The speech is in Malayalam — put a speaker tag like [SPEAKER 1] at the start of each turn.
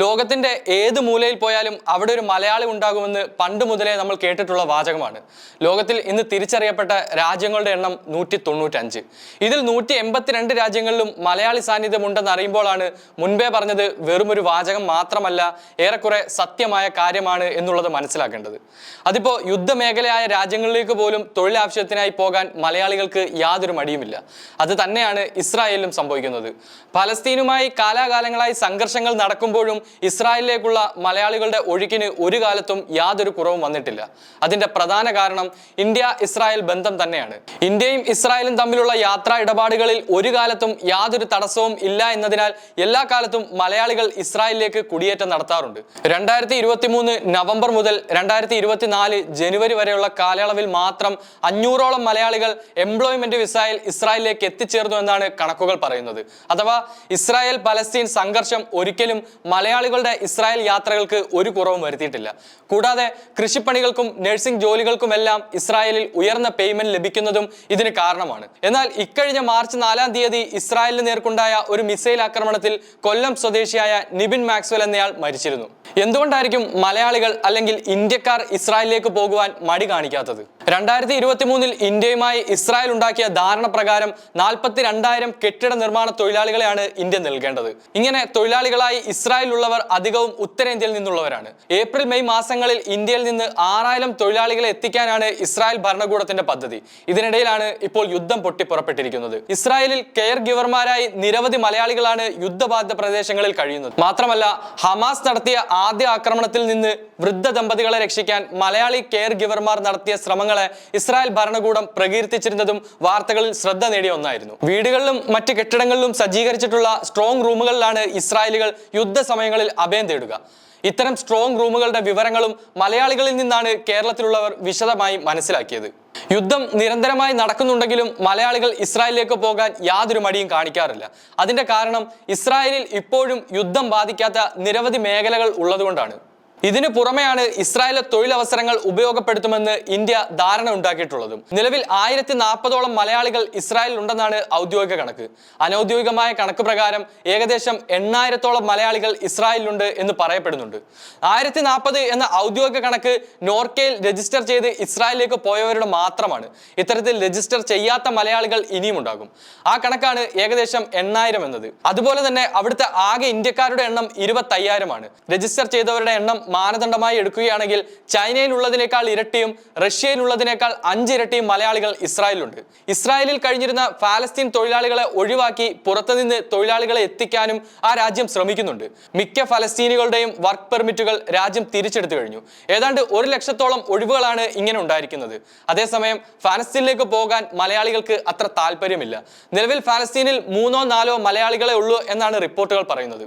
[SPEAKER 1] ലോകത്തിന്റെ ഏത് മൂലയിൽ പോയാലും അവിടെ ഒരു മലയാളി ഉണ്ടാകുമെന്ന് പണ്ട് മുതലേ നമ്മൾ കേട്ടിട്ടുള്ള വാചകമാണ്. ലോകത്തിൽ ഇന്ന് തിരിച്ചറിയപ്പെട്ട രാജ്യങ്ങളുടെ എണ്ണം നൂറ്റി തൊണ്ണൂറ്റഞ്ച് ഇതിൽ നൂറ്റി എൺപത്തിരണ്ട് രാജ്യങ്ങളിലും മലയാളി സാന്നിധ്യമുണ്ടെന്ന് അറിയുമ്പോഴാണ് മുൻപേ പറഞ്ഞത് വെറുമൊരു വാചകം മാത്രമല്ല ഏറെക്കുറെ സത്യമായ കാര്യമാണ് എന്നുള്ളത് മനസ്സിലാക്കേണ്ടത്. അതിപ്പോൾ യുദ്ധമേഖലയായ രാജ്യങ്ങളിലേക്ക് പോലും തൊഴിലാവശ്യത്തിനായി പോകാൻ മലയാളികൾക്ക് യാതൊരു മടിയുമില്ല. അത് തന്നെയാണ് ഇസ്രായേലിലും സംഭവിക്കുന്നത്. ഫലസ്തീനുമായി കാലാകാലങ്ങളായി സംഘർഷങ്ങൾ നടക്കുമ്പോഴും ഇസ്രായേലിലേക്കുള്ള മലയാളികളുടെ ഒഴുക്കിന് ഒരു കാലത്തും യാതൊരു കുറവും വന്നിട്ടില്ല. അതിന്റെ പ്രധാന കാരണം ഇന്ത്യ ഇസ്രായേൽ ബന്ധം തന്നെയാണ്. ഇന്ത്യയും ഇസ്രായേലും തമ്മിലുള്ള യാത്രാ ഇടപാടുകളിൽ ഒരു കാലത്തും യാതൊരു തടസ്സവും ഇല്ല എന്നതിനാൽ എല്ലാ കാലത്തും മലയാളികൾ ഇസ്രായേലിലേക്ക് കുടിയേറ്റം നടത്താറുണ്ട്. രണ്ടായിരത്തി ഇരുപത്തി മൂന്ന് നവംബർ മുതൽ രണ്ടായിരത്തി ഇരുപത്തിനാല് ജനുവരി വരെയുള്ള കാലയളവിൽ മാത്രം അഞ്ഞൂറോളം മലയാളികൾ എംപ്ലോയ്മെന്റ് വിസയിൽ ഇസ്രായേലിലേക്ക് എത്തിച്ചേർന്നു എന്നാണ് കണക്കുകൾ പറയുന്നത്. അഥവാ ഇസ്രായേൽ പലസ്തീൻ സംഘർഷം ഒരിക്കലും മലയാളികളുടെ ഇസ്രായേൽ യാത്രകൾക്ക് ഒരു കുറവും വരുത്തിയിട്ടില്ല. കൂടാതെ കൃഷിപ്പണികൾക്കും നഴ്സിംഗ് ജോലികൾക്കുമെല്ലാം ഇസ്രായേലിൽ ഉയർന്ന പേയ്മെന്റ് ലഭിക്കുന്നതും ഇതിന് കാരണമാണ്. എന്നാൽ ഇക്കഴിഞ്ഞ മാർച്ച് നാലാം തീയതി ഇസ്രായേലിന് നേർക്കുണ്ടായ ഒരു മിസൈൽ ആക്രമണത്തിൽ കൊല്ലം സ്വദേശിയായ നിബിൻ മാക്സ്വൽ എന്നയാൾ മരിച്ചിരുന്നു. എന്തുകൊണ്ടായിരിക്കും മലയാളികൾ അല്ലെങ്കിൽ ഇന്ത്യക്കാർ ഇസ്രായേലിലേക്ക് പോകുവാൻ മടി കാണിക്കാത്തത്? രണ്ടായിരത്തി ഇരുപത്തി മൂന്നിൽ ഇന്ത്യയുമായി ഇസ്രായേൽ ഉണ്ടാക്കിയ ധാരണ പ്രകാരം നാൽപ്പത്തി രണ്ടായിരം കെട്ടിട നിർമ്മാണ തൊഴിലാളികളെയാണ് ഇന്ത്യ നൽകേണ്ടത്. ഇങ്ങനെ തൊഴിലാളികളായി ഇസ്രായേലിലുള്ളവർ അധികവും ഉത്തരേന്ത്യയിൽ നിന്നുള്ളവരാണ്. ഏപ്രിൽ മെയ് മാസങ്ങളിൽ ഇന്ത്യയിൽ നിന്ന് ആറായിരം തൊഴിലാളികളെ എത്തിക്കാനാണ് ഇസ്രായേൽ ഭരണകൂടത്തിന്റെ പദ്ധതി. ഇതിനിടയിലാണ് ഇപ്പോൾ യുദ്ധം പൊട്ടിപ്പുറപ്പെട്ടിരിക്കുന്നത്. ഇസ്രായേലിൽ കെയർ ഗിവർമാരായി നിരവധി മലയാളികളാണ് യുദ്ധബാധിത പ്രദേശങ്ങളിൽ കഴിയുന്നത്. മാത്രമല്ല ഹമാസ് നടത്തിയ ആദ്യ ആക്രമണത്തിൽ നിന്ന് വൃദ്ധ ദമ്പതികളെ രക്ഷിക്കാൻ മലയാളി കെയർ ഗിവർമാർ നടത്തിയ ശ്രമങ്ങളെ ഇസ്രായേൽ ഭരണകൂടം പ്രകീർത്തിച്ചിരുന്നതും വാർത്തകളിൽ ശ്രദ്ധ നേടിയ ഒന്നായിരുന്നു. വീടുകളിലും മറ്റ് കെട്ടിടങ്ങളിലും സജ്ജീകരിച്ചിട്ടുള്ള സ്ട്രോങ് റൂമുകളിലാണ് ഇസ്രായേലുകൾ യുദ്ധസമയങ്ങളിൽ അഭയം തേടുക. ഇത്തരം സ്ട്രോങ് റൂമുകളുടെ വിവരങ്ങളും മലയാളികളിൽ നിന്നാണ് കേരളത്തിലുള്ളവർ വിശദമായി മനസ്സിലാക്കിയത്. യുദ്ധം നിരന്തരമായി നടക്കുന്നുണ്ടെങ്കിലും മലയാളികൾ ഇസ്രായേലിലേക്ക് പോകാൻ യാതൊരു മടിയും കാണിക്കാറില്ല. അതിന്റെ കാരണം ഇസ്രായേലിൽ ഇപ്പോഴും യുദ്ധം ബാധിക്കാത്ത നിരവധി മേഖലകൾ ഉള്ളതുകൊണ്ടാണ്. ഇതിനു പുറമെയാണ് ഇസ്രായേലിലെ തൊഴിലവസരങ്ങൾ ഉപയോഗപ്പെടുത്തുമെന്ന് ഇന്ത്യ ധാരണ ഉണ്ടാക്കിയിട്ടുള്ളതും. നിലവിൽ ആയിരത്തി നാൽപ്പതോളം മലയാളികൾ ഇസ്രായേലിൽ ഉണ്ടെന്നാണ് ഔദ്യോഗിക കണക്ക്. അനൌദ്യോഗികമായ കണക്ക് പ്രകാരം ഏകദേശം എണ്ണായിരത്തോളം മലയാളികൾ ഇസ്രായേലിലുണ്ട് എന്ന് പറയപ്പെടുന്നുണ്ട്. ആയിരത്തി നാൽപ്പത് എന്ന ഔദ്യോഗിക കണക്ക് നോർക്കയിൽ രജിസ്റ്റർ ചെയ്ത് ഇസ്രായേലിലേക്ക് പോയവരുടെ മാത്രമാണ്. ഇത്തരത്തിൽ രജിസ്റ്റർ ചെയ്യാത്ത മലയാളികൾ ഇനിയും ഉണ്ടാകും. ആ കണക്കാണ് ഏകദേശം എണ്ണായിരം എന്നത്. അതുപോലെ തന്നെ അവിടുത്തെ ആകെ ഇന്ത്യക്കാരുടെ എണ്ണം ഇരുപത്തയ്യായിരമാണ്. രജിസ്റ്റർ ചെയ്തവരുടെ എണ്ണം മാനദണ്ഡമായി എടുക്കുകയാണെങ്കിൽ ചൈനയിലുള്ളതിനേക്കാൾ ഇരട്ടിയും റഷ്യയിലുള്ളതിനേക്കാൾ അഞ്ചിരട്ടിയും മലയാളികൾ ഇസ്രായേലിലുണ്ട്. ഇസ്രായേലിൽ കഴിഞ്ഞിരുന്ന ഫാലസ്തീൻ തൊഴിലാളികളെ ഒഴിവാക്കി പുറത്തുനിന്ന് തൊഴിലാളികളെ എത്തിക്കാനും ആ രാജ്യം ശ്രമിക്കുന്നുണ്ട്. മിക്ക ഫലസ്തീനികളുടെയും വർക്ക് പെർമിറ്റുകൾ രാജ്യം തിരിച്ചെടുത്തു കഴിഞ്ഞു. ഏതാണ്ട് ഒരു ലക്ഷത്തോളം ഒഴിവുകളാണ് ഇങ്ങനെ ഉണ്ടായിരിക്കുന്നത്. അതേസമയം ഫലസ്തീനിലേക്ക് പോകാൻ മലയാളികൾക്ക് അത്ര താല്പര്യമില്ല. നിലവിൽ ഫലസ്തീനിൽ മൂന്നോ നാലോ മലയാളികളെ ഉള്ളൂ എന്നാണ് റിപ്പോർട്ടുകൾ പറയുന്നത്.